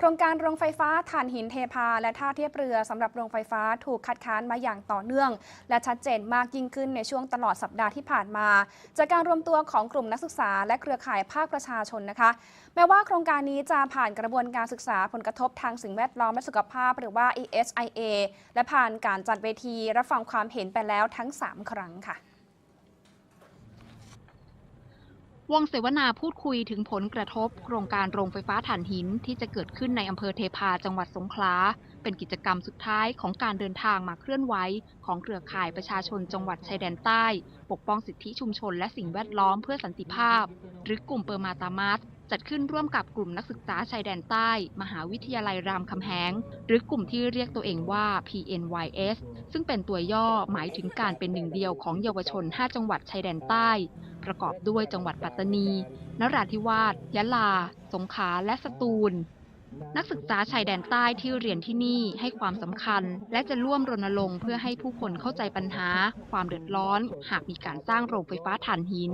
โครงการโรงไฟฟ้าถ่านหินเทพา และท่าเทียบเรือสำหรับโรงไฟฟ้าถูกคัดค้านมาอย่างต่อเนื่อง และชัดเจนมากยิ่งขึ้นในช่วงตลอดสัปดาห์ที่ผ่านมา จากการรวมตัวของกลุ่มนักศึกษา และเครือข่ายภาคประชาชนนะคะ แม้ว่าโครงการนี้จะผ่านกระบวนการศึกษาผลกระทบทางสิ่งแวดล้อมและสุขภาพ หรือว่า ESIA และผ่านการจัดเวทีรับฟังความเห็นไปแล้วทั้ง 3 ครั้งค่ะ วงเสวนาพูดคุยถึงผลกระทบ โครงการโรงไฟฟ้าถ่านหินที่จะเกิดขึ้นในอำเภอเทพาจังหวัดสงขลา เป็นกิจกรรมสุดท้ายของการเดินทางมาเคลื่อนไหวของเครือข่ายประชาชนจังหวัดชายแดนใต้ ปกป้องสิทธิชุมชนและสิ่งแวดล้อมเพื่อสันติภาพ หรือกลุ่มเปอร์มาตามัสจัดขึ้นร่วมกับกลุ่มนักศึกษาชายแดนใต้ มหาวิทยาลัยรามคำแหง หรือกลุ่มที่เรียกตัวเองว่า PNYS ซึ่งเป็นตัวย่อหมายถึงการเป็นหนึ่งเดียวของเยาวชน 5 จังหวัดชายแดนใต้ ประกอบด้วยจังหวัดปัตตานี นราธิวาส ยะลา สงขลา และสตูล นักศึกษาชายแดนใต้ที่เรียนที่นี่ให้ความสำคัญ และจะร่วมรณรงค์เพื่อให้ผู้คนเข้าใจปัญหา ความเดือดร้อน หากมีการสร้างโรงไฟฟ้าถ่านหิน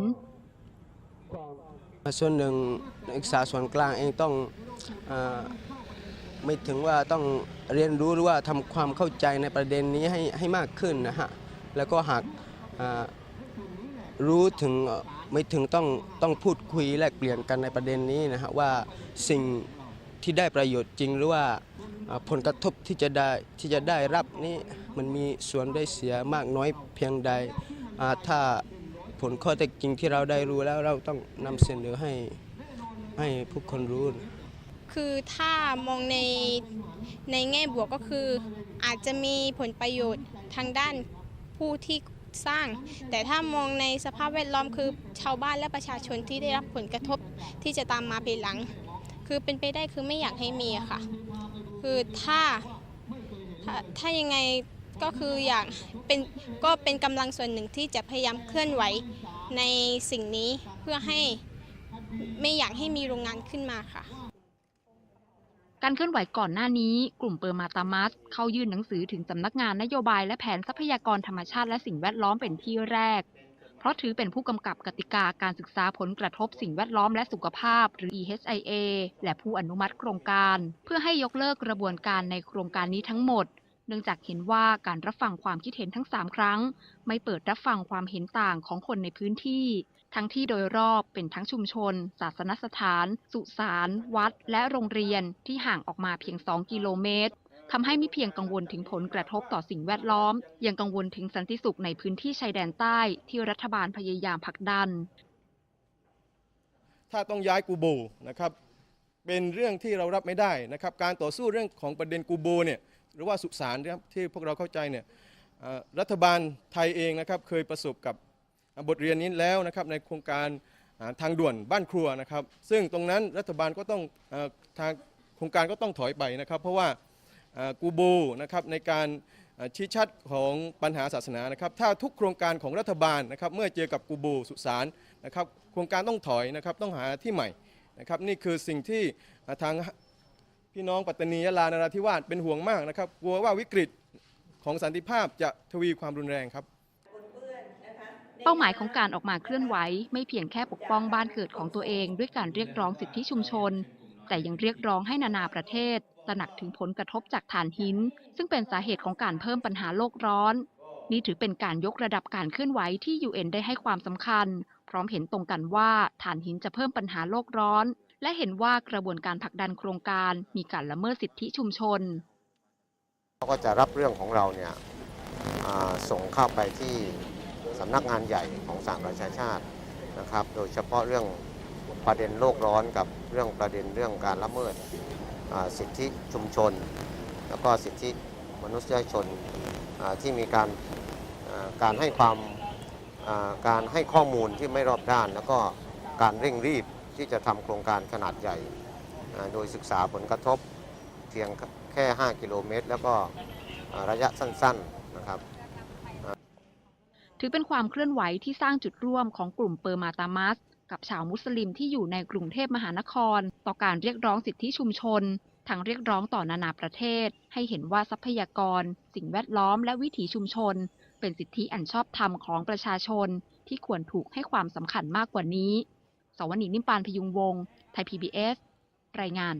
ส่วนหนึ่งนักศึกษาส่วนกลางเองต้องอไม่ถึงว่าต้องเรียนรู้หรือว่าทำความเข้าใจในประเด็นนี้ให้ให้มากขึ้นนะฮะ แล้วก็หาก รู้ถึงไม่ถึงต้องต้องพูดคุยแลกเปลี่ยนกันในประเด็นนี้นะฮะว่าสิ่งที่ได้ประโยชน์จริงหรือว่าผลกระทบที่จะได้ที่จะได้รับนี้มันมีส่วนได้เสียมากน้อยเพียงใดถ้าผลข้อเท็จจริงที่เราได้รู้แล้วเราต้องนำเสนอให้ให้ผู้คนรู้คือถ้ามองในในแง่บวกก็คืออาจจะมีผลประโยชน์ทางด้านผู้ที่ สร้าง แต่ถ้ามองในสภาพแวดล้อมคือชาวบ้านและประชาชนที่ได้รับผลกระทบที่จะตามมาภายหลัง คือเป็นไปได้คือไม่อยากให้มีอะค่ะ คือถ้าถ้าถ้ายังไงก็คืออยากเป็นก็เป็นกำลังส่วนหนึ่งที่จะพยายามเคลื่อนไหวในสิ่งนี้เพื่อให้ไม่อยากให้มีโรงงานขึ้นมาค่ะ การเคลื่อนไหวก่อนหน้านี้ กลุ่มเปอร์มาตามัสเข้ายื่นหนังสือถึงสำนักงานนโยบายและแผนทรัพยากรธรรมชาติและสิ่งแวดล้อมเป็นที่แรก เพราะถือเป็นผู้กำกับกติกาการศึกษาผลกระทบสิ่งแวดล้อมและสุขภาพ หรือ EHIA และผู้อนุมัติโครงการ เพื่อให้ยกเลิกกระบวนการในโครงการนี้ทั้งหมด เนื่องจากเห็นว่าการรับฟังความคิดเห็นทั้ง 3 ครั้ง ไม่เปิดรับฟังความเห็นต่างของคนในพื้นที่ ทั้งที่โดยรอบเป็นทั้งชุมชน ศาสนสถาน สุสาน วัด และโรงเรียนที่ห่างออกมาเพียง 2 กิโลเมตรทำให้ไม่เพียงกังวลถึงผลกระทบต่อสิ่งแวดล้อม ยังกังวลถึงสันติสุขในพื้นที่ชายแดนใต้ที่รัฐบาลพยายามผลักดัน ถ้าต้องย้ายกูโบนะครับเป็นเรื่องที่เรารับไม่ได้นะครับ การต่อสู้เรื่องของประเด็นกูโบเนี่ยหรือว่าสุสานที่พวกเราเข้าใจเนี่ยรัฐบาลไทยเองนะครับเคยประสบกับ บทเรียนนี้แล้วนะครับในโครงการทางด่วนบ้านครัวนะครับ ซึ่งตรงนั้นรัฐบาลก็ต้องทางโครงการก็ต้องถอยไปนะครับ เพราะว่ากูโบนะครับในการชี้ชัดของปัญหาศาสนานะครับ ถ้าทุกโครงการของรัฐบาลนะครับ เมื่อเจอกับกูโบสุสานนะครับโครงการต้องถอยนะครับต้องหาที่ใหม่นะครับ นี่คือสิ่งที่ทางพี่น้องปัตตานียะลานราธิวาสเป็นห่วงมากนะครับ กลัวว่าวิกฤตของสันติภาพจะทวีความรุนแรงครับ เป้าหมายของการออกมาเคลื่อนไหวไม่เพียงแค่ปกป้องบ้านเกิดของตัวเองด้วยการเรียกร้องสิทธิชุมชน แต่ยังเรียกร้องให้นานาประเทศตระหนักถึงผลกระทบจากถ่านหิน ซึ่งเป็นสาเหตุของการเพิ่มปัญหาโลกร้อน นี่ถือเป็นการยกระดับการเคลื่อนไหวที่ UN ได้ให้ความสำคัญ พร้อมเห็นตรงกันว่าถ่านหินจะเพิ่มปัญหาโลกร้อน และเห็นว่ากระบวนการผลักดันโครงการมีการละเมิดสิทธิชุมชนเราก็จะรับเรื่องของเราเนี่ยส่งเข้าไปที่ สำนักงานใหญ่ของสหประชาชาตินะครับ โดยเฉพาะเรื่องประเด็นโลกร้อนกับเรื่องประเด็นเรื่องการละเมิดสิทธิชุมชน แล้วก็สิทธิมนุษยชนที่มีการการให้ความการให้ข้อมูลที่ไม่รอบด้าน แล้วก็การเร่งรีบที่จะทำโครงการขนาดใหญ่ โดยศึกษาผลกระทบเพียงแค่ 5 กิโลเมตร แล้วก็ระยะสั้นๆ ถือเป็นความเคลื่อนไหวที่สร้างจุดร่วมของกลุ่มเปอร์มาตามัส กับชาวมุสลิมที่อยู่ในกรุงเทพมหานคร ต่อการเรียกร้องสิทธิชุมชนทั้งเรียกร้องต่อนานาประเทศ ให้เห็นว่าทรัพยากร สิ่งแวดล้อมและวิถีชุมชน เป็นสิทธิอันชอบธรรมของประชาชน ที่ควรถูกให้ความสำคัญมากกว่านี้ สวนีนิมปานพยุงวงศ์ไทย PBS รายงาน